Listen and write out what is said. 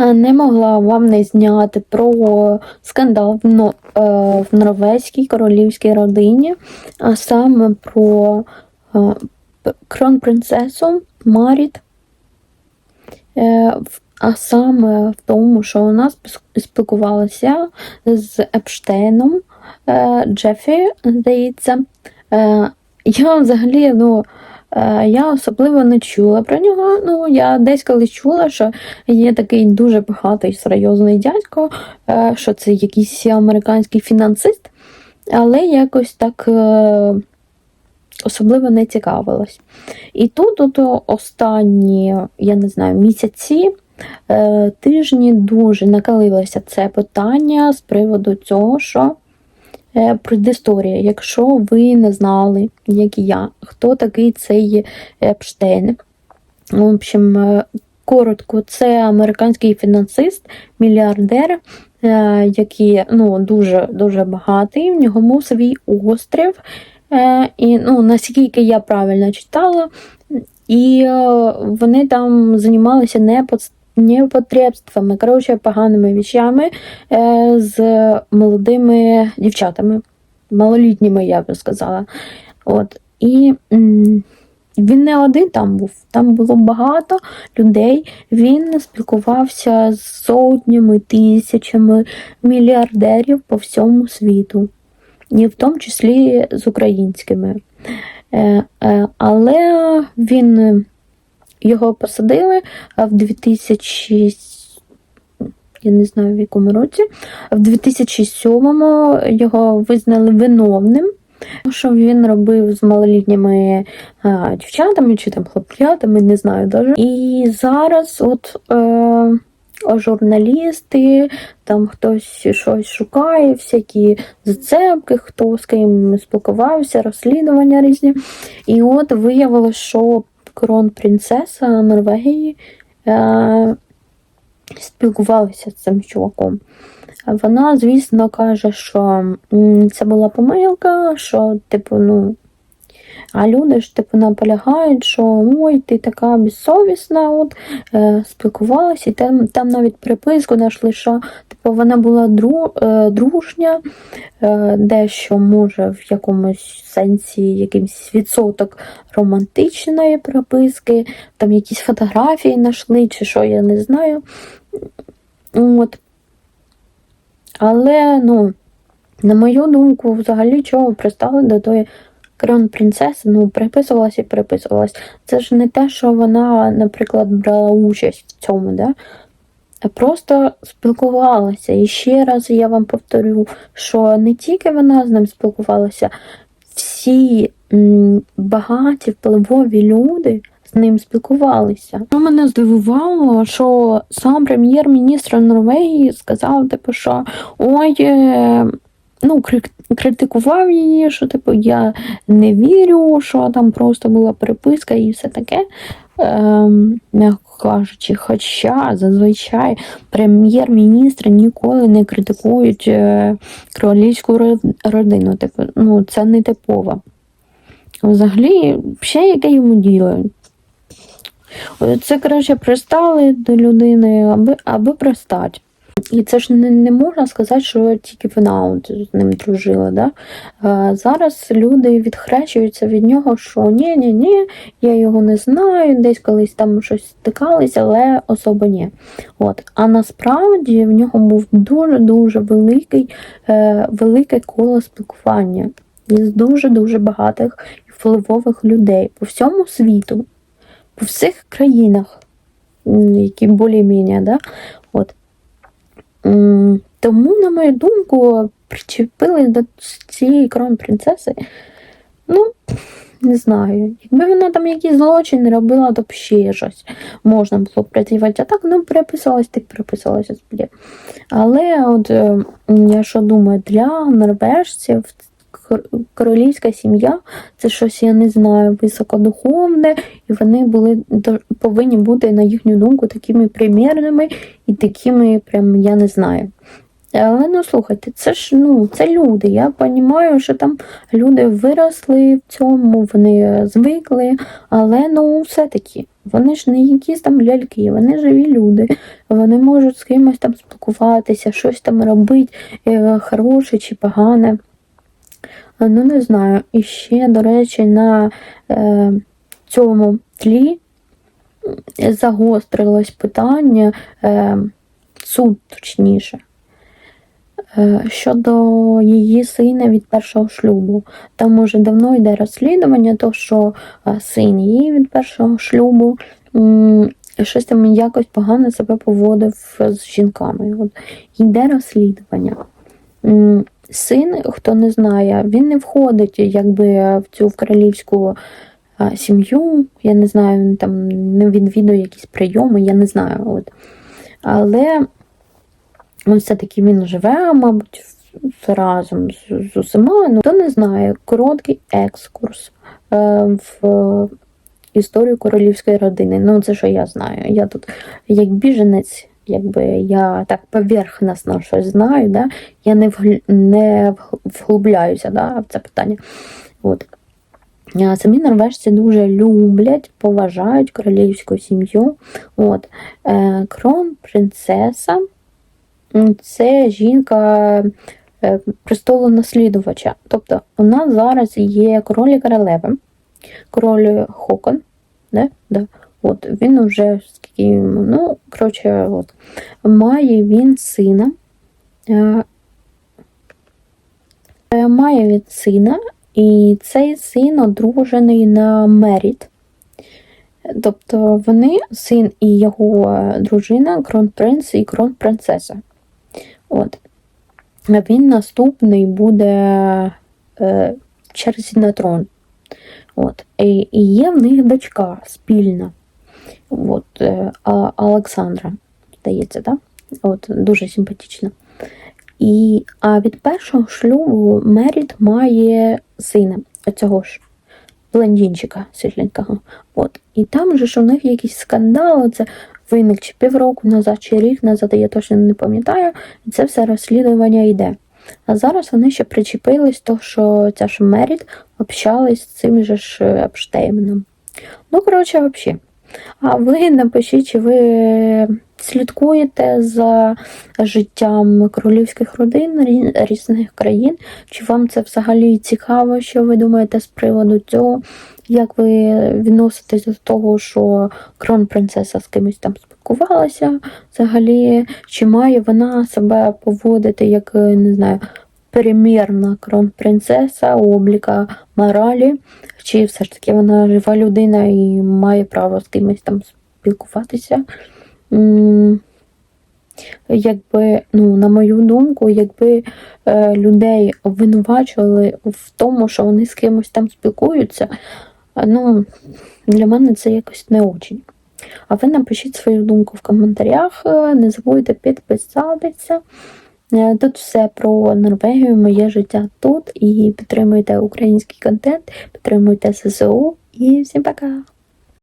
Е, Не могла вам не зняти про скандал в, е, норвезькій королівській родині, а саме про е, кронпринцесу Маріт. А саме в тому, що вона спілкувалася з Епштейном Джефі, здається. Я взагалі, ну, я особливо не чула про нього. Ну, я десь колись чула, що є такий дуже багатий серйозний дядько, е, що це якийсь американський фінансист, але якось так е, особливо не цікавилась. І тут от останні, я не знаю, місяці. е, Тижні дуже накалилося це питання з приводу цього, що е, предісторія. Якщо ви не знали, як і я, хто такий цей Епштейн. В общем, е, коротко, це американський фінансист, мільярдер, е, який ну, дуже дуже багатий. В нього був свій острів. Е, І ну, наскільки я правильно читала, і е, вони там займалися непод- непотребствами, коротше, поганими вещами е, з молодими дівчатами, малолітніми, я би сказала. От. І він не один там був, там було багато людей. Він спілкувався з сотнями, тисячами мільярдерів по всьому світу, і в тому числі з українськими. Е, е, Але він його посадили в 2000, я не знаю в якому році, в 2007-му його визнали виновним. Що він робив з малолітніми а, дівчатами чи там хлоп'ятами, не знаю даже. І зараз от е, журналісти, там хтось щось шукає, всякі зацепки, хто з ким спілкувався, розслідування різні. І от виявилося, що кронпринцеса Норвегії е, спілкувалася з цим чуваком. Вона, звісно, каже, що це була помилка, що, типу, ну. А люди ж типу наполягають, що ой, ти така безсовісна, от е, спілкувалася, і там, там навіть приписку знайшли, що типу, вона була дру, е, дружня, е, дещо може в якомусь сенсі якийсь відсоток романтичної приписки, там якісь фотографії знайшли, чи що, я не знаю. От. Але, ну, на мою думку, взагалі чого пристали до тої кронпринцеси, ну, приписувалась і приписувалась. Це ж не те, що вона, наприклад, брала участь в цьому, да? а просто спілкувалася. І ще раз я вам повторю, що не тільки вона з ним спілкувалася, всі багаті, впливові люди з ним спілкувалися. Ну, мене здивувало, що сам прем'єр-міністр Норвегії сказав, типу, що ой. Е, Ну, критикував її, що типу я не вірю, що там просто була переписка і все таке. Ем, м'яко кажучи, хоча зазвичай прем'єр-міністри ніколи не критикують е, королівську родину. Типу, ну, це не типово. Взагалі, ще яке йому діло? Це краще пристали до людини, аби, аби пристати. І це ж не, не можна сказати, що тільки вона от з ним дружила. Да? А зараз люди відхрещуються від нього, що ні, ні, ні, я його не знаю, десь колись там щось стикались, але особо ні. От. А насправді в нього був дуже-дуже великий, е, велике коло спілкування із дуже-дуже багатих і впливових людей по всьому світу, по всіх країнах, які більш-менш, да? От. Тому, на мою думку, причепили до цієї крон-принцеси. Ну, не знаю. Якби вона там якісь злочини робила, то б ще щось можна було працювати. А так, ну, переписалась, так переписалась, господи. Але от е, я що думаю, для норвежців королівська сім'я це щось, я не знаю, високодуховне, і вони були повинні бути, на їхню думку, такими примірними і такими, прям, я не знаю. Але ну слухайте, це ж ну, це люди. Я розумію, що там люди виросли в цьому, вони звикли, але ну все-таки Вони ж не якісь там ляльки, вони живі люди. Вони можуть з кимось там спілкуватися, щось там робити, е, хороше чи погане. Е, Ну, не знаю. І ще, до речі, на е, цьому тлі загострилось питання, е, суд точніше, е, щодо її сина від першого шлюбу. Там уже давно йде розслідування, то що е, син її від першого шлюбу щось там якось погано себе поводив з жінками. От йде розслідування. Син, хто не знає, він не входить якби в цю королівську сім'ю. Я не знаю, він там не відвідує якісь прийоми, я не знаю. От. Але ну, все-таки він живе, мабуть, разом з, з усіма. Ну, хто не знає, короткий екскурс е, в історію королівської родини. Ну, це що я знаю. Я тут як біженець, якби я так поверхносно щось знаю, да? я не, не вглубляюся да, в це питання. От. Самі норвежці дуже люблять, поважають королівську сім'ю. От. Е, крон принцеса це жінка е, престолонаслідувача. Тобто у нас зараз є король і королева, король Хокон. Да? Да. От, він вже скільки йому, ну, коротше, от, має він сина. Е, е, має він сина, і цей син одружений на Меріт. Тобто вони, син і його е, дружина, кронпринц і кронпринцеса. От. Він наступний буде е, в черзі на трон. От. І, і є в них дочка спільна. От, Олександра, здається, так? От, дуже симпатична. І, а від першого шлюбу Меріт має сина, оцього ж блондинчика світленького. От. І там же ж у них якийсь скандал, це виник чи півроку назад, чи рік назад, я точно не пам'ятаю, і це все розслідування йде. А зараз вони ще причепились, то що ця ж Меріт общалась з цим же ж е, Епштейном. Ну, коротше, взагалі. А ви напишіть, чи ви слідкуєте за життям королівських родин різних країн, чи вам це взагалі цікаво, що ви думаєте з приводу цього? Як ви відноситесь до того, що кронпринцеса з кимось там спілкувалася? Взагалі, чи має вона себе поводити як, не знаю, перемірна кронпринцеса, обліка моралі, чи все ж таки вона жива людина і має право з кимось там спілкуватися? Якби, ну, на мою думку, якби е, людей обвинувачували в тому, що вони з кимось там спілкуються, ну, для мене це якось не очень. А ви напишіть свою думку в коментарях, е, не забудьте підписатися. Е, Тут все про Норвегію, моє життя тут. І підтримуйте український контент, підтримуйте ССО і всім пока!